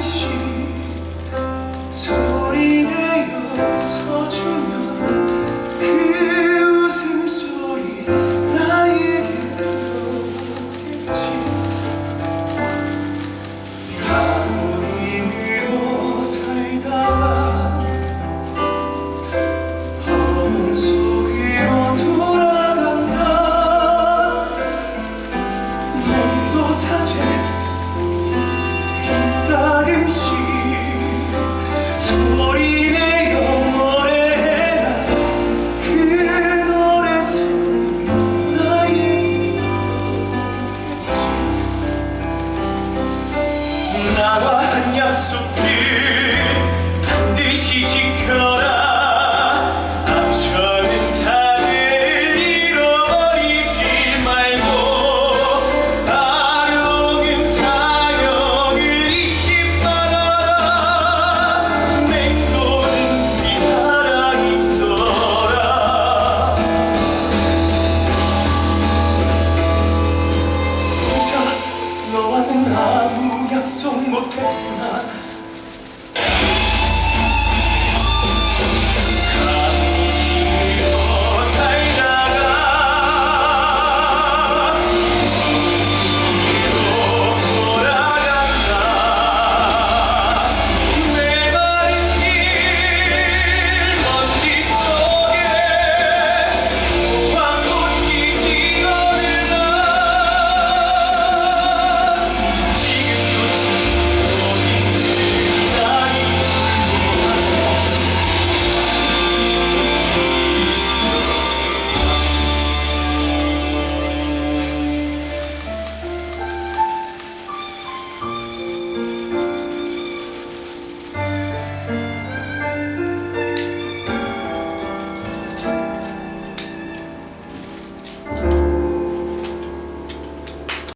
心 나와 약속들 반드시 지켜라. 아처는 사제를 잃어 리지 말고 아령은 사령을 잊지 말아라. 맹도는 네 사랑 있어라. 너와는 아무 아직 못했구나.